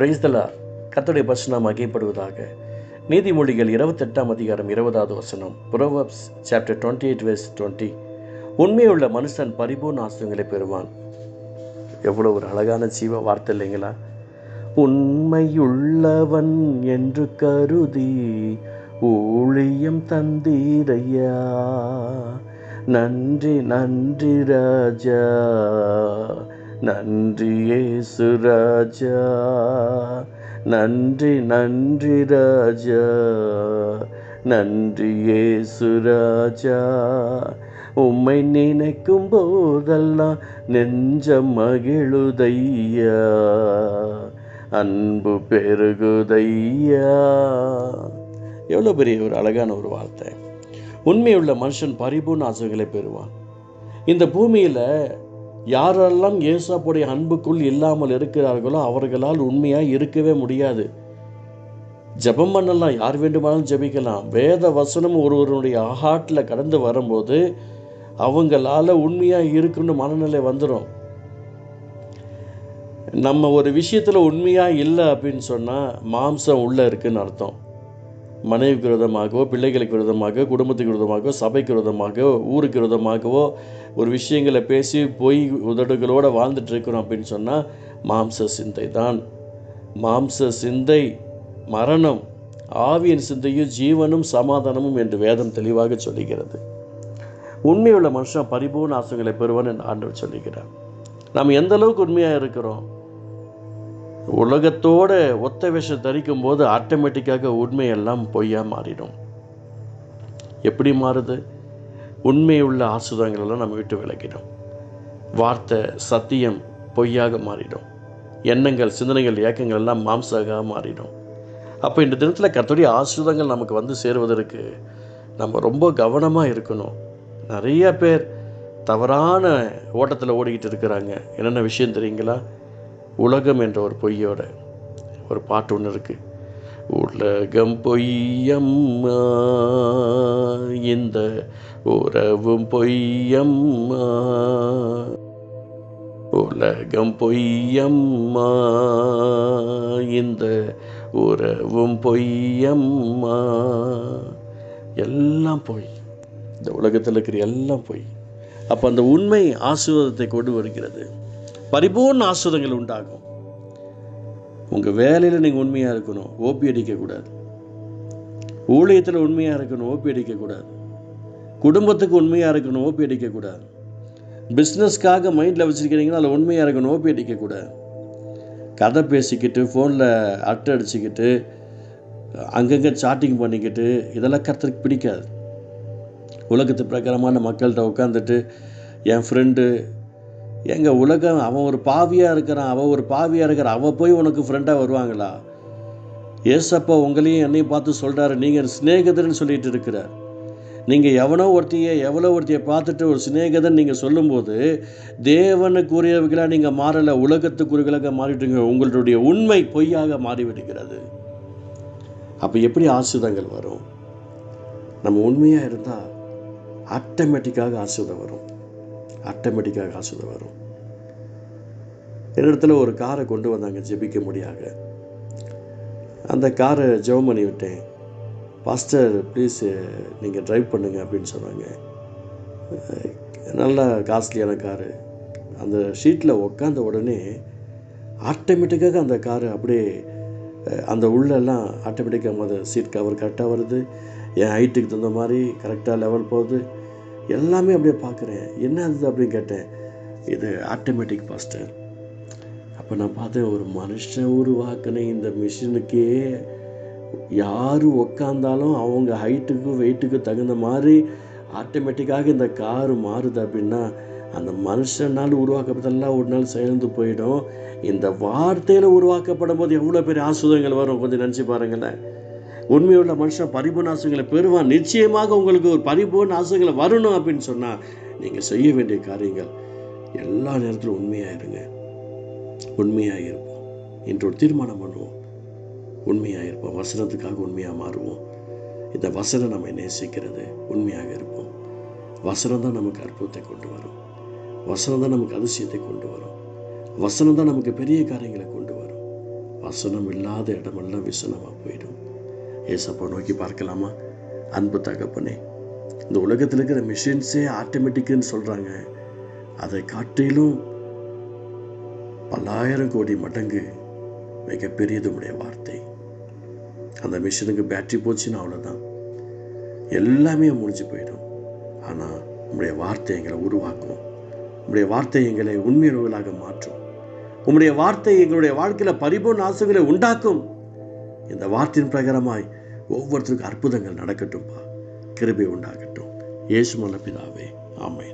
பிரைஸ்தலா கத்துடைய பசுனம் அகைப்படுவதாக நீதிமொழிகள் இருபத்தெட்டாம் அதிகாரம் இருபதாவது வசனம் Proverbs chapter twenty eight verse twenty உண்மையுள்ள மனுஷன் பரிபூர்ண ஆசிரியங்களை பெறுவான். எவ்வளோ ஒரு அழகான ஜீவ வார்த்தை இல்லைங்களா? உண்மையுள்ளவன் என்று கருதி ஊழியம் தந்தீரையா? நன்றி நன்றி ராஜா. நன்றியே சுராஜா நன்றி நன்றி ராஜா. நன்றியே சுராஜா உம்மை நினைக்கும் போதெல்லாம் நெஞ்ச மகிழுதையா. அன்பு பெருகுதையா. எவ்வளோ பெரிய ஒரு அழகான ஒரு வார்த்தை. உண்மையுள்ள மனுஷன் பரிபூர்ண ஆசைகளை பெறுவான். இந்த பூமியில் யாரெல்லாம் ஏசாப்புடைய அன்புக்குள் இல்லாமல் இருக்கிறார்களோ அவர்களால் உண்மையாக இருக்கவே முடியாது. ஜெபம் பண்ணலாம் யார் வேண்டுமானாலும் ஜபிக்கலாம். வேத வசனம் ஒருவருடைய ஹார்ட்டில் கடந்து வரும்போது அவங்களால உண்மையாக இருக்குன்னு மனநிலை வந்துடும் நம்ம ஒரு விஷயத்தில் உண்மையாக இல்லை அப்படின்னு சொன்னால் மாம்சம் உள்ளே இருக்குன்னு அர்த்தம். மனைவிக்கு விரோதமாகவோ பிள்ளைகளுக்கு விரோதமாக குடும்பத்துக்கு விரோதமாகவோ சபைக்கு விரோதமாக ஊருக்கு விரோதமாகவோ ஒரு விஷயங்களை பேசி பொய் உதடுகளோடு வாழ்ந்துட்டுருக்கிறோம் அப்படின்னு சொன்னால் மாம்ச சிந்தை தான் மாம்ச சிந்தை மரணம் ஆவியின் சிந்தையும் ஜீவனும் சமாதானமும் என்று வேதம் தெளிவாக சொல்லுகிறது. உண்மையுள்ள மனுஷன் பரிபூர்ண ஆசங்களை பெறுவான் என்று ஆண்டவர் சொல்லுகிறார். நாம் எந்த அளவுக்கு உண்மையாக இருக்கிறோம்? உலகத்தோட ஒத்த விஷம் தரிக்கும் போது ஆட்டோமேட்டிக்காக உண்மையெல்லாம் பொய்யாக மாறிடும். எப்படி மாறுது? உண்மையுள்ள ஆசுதங்களெல்லாம் நம்ம விட்டு விலகிடும். வார்த்தை சத்தியம் பொய்யாக மாறிடும். எண்ணங்கள் சிந்தனைகள் இயக்கங்கள் எல்லாம் மாம்சாக மாறிடும். அப்போ இந்த தினத்தில் கத்தோடைய ஆசுதங்கள் நமக்கு வந்து சேருவதற்கு நம்ம ரொம்ப கவனமாக இருக்கணும். நிறைய பேர் தவறான ஓட்டத்தில் ஓடிக்கிட்டு இருக்கிறாங்க. என்னென்ன விஷயம் தெரியுங்களா? உலகம் என்ற ஒரு பொய்யோட ஒரு பாட்டு ஒன்று இருக்குது உலகம் பொய்யம்மா இந்த உறவும் பொய்யம்மா. உலகம் பொய்யம்மா இந்த உறவும் பொய்யம்மா. எல்லாம் பொய். இந்த உலகத்தில் இருக்கிற எல்லாம் பொய். அப்போ அந்த உண்மை ஆசீர்வாதத்தை கொண்டு வருகிறது. பரிபூர்ண ஆசுதங்கள் உண்டாகும். உங்கள் வேலையில் நீங்கள் உண்மையாக இருக்கணும் ஓபி அடிக்கக்கூடாது ஊழியத்தில் உண்மையாக இருக்கணும் ஓபி அடிக்கக்கூடாது குடும்பத்துக்கு உண்மையாக இருக்கணும் ஓபி அடிக்கக்கூடாது பிஸ்னஸ்க்காக மைண்டில் வச்சுருக்கிறீங்கன்னா அதில் உண்மையாக இருக்கணும் ஓபி அடிக்கக்கூடாது கதை பேசிக்கிட்டு ஃபோனில் அட்டை அடிச்சுக்கிட்டு அங்கங்கே சாட்டிங் பண்ணிக்கிட்டு இதெல்லாம் கருத்துக்கு பிடிக்காது. உலகத்து பிரகாரமான மக்கள்கிட்ட உட்காந்துட்டு என் ஃப்ரெண்டு எங்கள் உலகம் அவன் ஒரு பாவியாக இருக்கிறான் அவன் ஒரு பாவியாக இருக்கிறான் அவன் போய் உனக்கு ஃப்ரெண்டாக வருவாங்களா? ஏசப்பா உங்களையும் என்னையும் பார்த்து சொல்கிறாரு நீங்கள் சிநேகிதர்னு சொல்லிட்டு இருக்கிறார். நீங்கள் எவனோ ஒருத்தையை எவ்வளோ ஒருத்தையை பார்த்துட்டு ஒரு சிநேகிதன் நீங்கள் சொல்லும்போது தேவனுக்குரியவர்களாக நீங்கள் மாறலை உலகத்துக்குரியவர்களாக மாறிட்டுங்க உங்களுடைய உண்மை பொய்யாக மாறிவிடுகிறது. அப்போ எப்படி ஆசிதங்கள் வரும்? நம்ம உண்மையாக இருந்தால் ஆட்டோமேட்டிக்காக ஆசிரியம் வரும். ஆட்டோமேட்டிக்காக ஆசிரியம் வரும். என்னிடத்துல ஒரு காரை கொண்டு வந்தாங்க ஜெபிக்க முடியாத அந்த காரை ஜெபம் பண்ணி விட்டேன். பாஸ்டர் ப்ளீஸ் நீங்கள் ட்ரைவ் பண்ணுங்க அப்படின்னு சொன்னாங்க. நல்ல காஸ்ட்லியான காரு. அந்த ஷீட்டில் உக்காந்த உடனே ஆட்டோமேட்டிக்காக அந்த காரு அப்படியே அந்த உள்ளெல்லாம் ஆட்டோமேட்டிக்காக அந்த சீட் கவர் கரெக்டாக வருது. என் ஹைட்டுக்கு தகுந்த மாதிரி கரெக்டாக லெவல் போகுது. எல்லாமே அப்படியே பார்க்குறேன். என்ன அது அப்படின்னு கேட்டேன். இது ஆட்டோமேட்டிக் பாஸ்டர் அப்போ நான் பார்த்தேன் ஒரு மனுஷன் உருவாக்கின இந்த மிஷினுக்கே யார் உக்காந்தாலும் அவங்க ஹைட்டுக்கு வெயிட்டுக்கு தகுந்த மாதிரி ஆட்டோமேட்டிக்காக இந்த காரு மாறுது அப்படின்னா அந்த மனுஷனால் உருவாக்கப்பட்டதெல்லாம் ஒரு நாள் சேர்ந்து போயிடும். இந்த வார்த்தையில் உருவாக்கப்படும் போது எவ்வளோ பெரிய ஆசுதங்கள் வரும் கொஞ்சம் நினச்சி பாருங்களேன். உண்மையுள்ள மனுஷன் பரிபூர்ண ஆசைகளை பெறுவான். நிச்சயமாக உங்களுக்கு ஒரு பரிபூர்ண ஆசைகளை வரணும் அப்படின்னு சொன்னால் நீங்கள் செய்ய வேண்டிய காரியங்கள் எல்லா நேரத்திலும் உண்மையாக இருங்க. உண்மையாக இருப்போம். என்று ஒரு தீர்மானம் பண்ணுவோம். உண்மையாக இருப்போம். வசனத்துக்காக உண்மையாக மாறுவோம். இந்த வசனம் நம்மை நேசிக்கிறது. உண்மையாக இருப்போம். வசனம் தான் நமக்கு அற்புதத்தை கொண்டு வரும். வசனம் தான் நமக்கு அதிசயத்தை கொண்டு வரும். வசனம் தான் நமக்கு பெரிய காரியங்களை கொண்டு வரும். வசனம் இல்லாத இடமெல்லாம் விசனமாக போயிடும். ஏசப்பா நோக்கி பார்க்கலாமா? அன்பு தகப்பனே இந்த உலகத்தில் இருக்கிற மிஷின்ஸே ஆட்டோமேட்டிக்குன்னு சொல்கிறாங்க அதை காட்டிலும் பல்லாயிரம் கோடி மடங்கு மிகப்பெரியது உடைய வார்த்தை. அந்த மிஷினுக்கு பேட்டரி போச்சுன்னா அவ்வளோதான் எல்லாமே முடிஞ்சு போயிடும். ஆனால் உங்களுடைய வார்த்தை எங்களை உருவாக்கும். உங்களுடைய வார்த்தை எங்களை உண்மையுறவுகளாக மாற்றும். உங்களுடைய வார்த்தை எங்களுடைய வாழ்க்கையில் பரிபூர்ண ஆசைகளை உண்டாக்கும். இந்த வார்த்தையின் பிரகாரமாய் ஒவ்வொருத்தருக்கும் அற்புதங்கள் நடக்கட்டும்பா. கிருபை உண்டாகட்டும். இயேசு மல்ல பிதாவே. ஆமை